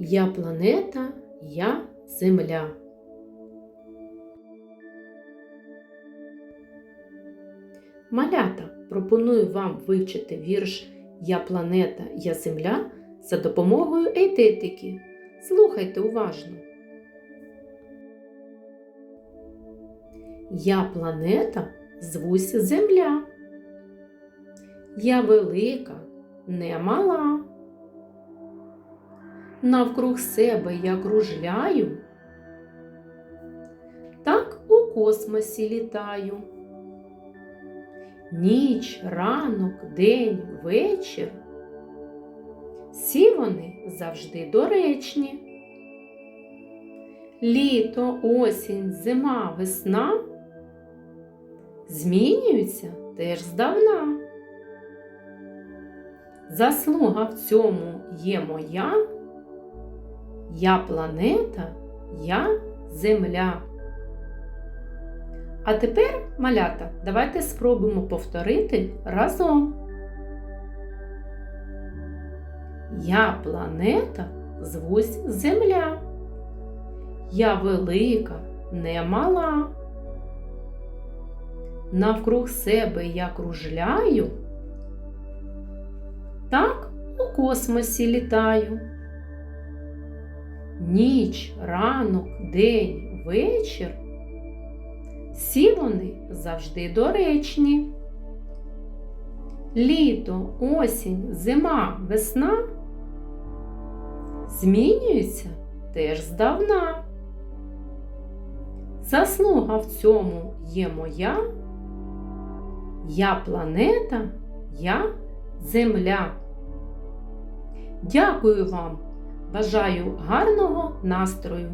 Я планета, я Земля. Малята пропоную вам вивчити вірш Я планета, я Земля за допомогою ейтетики. Слухайте уважно. Я планета, звусь Земля. Я велика, не мала. Навкруг себе я кружляю, так у космосі літаю. Ніч, ранок, день, вечір. Всі вони завжди доречні. Літо, осінь, зима, весна змінюються теж здавна. Заслуга в цьому є моя. Я планета, я земля. А тепер, малята, давайте спробуємо повторити разом. Я планета, звусь Земля. Я велика, не мала. Навкруг себе я кружляю. Так у космосі літаю. Ніч, ранок, день, вечір. Всі вони завжди доречні. Літо, осінь, зима, весна змінюються теж здавна. Заслуга в цьому є моя. Я планета, я земля. Дякую вам! Бажаю гарного настрою!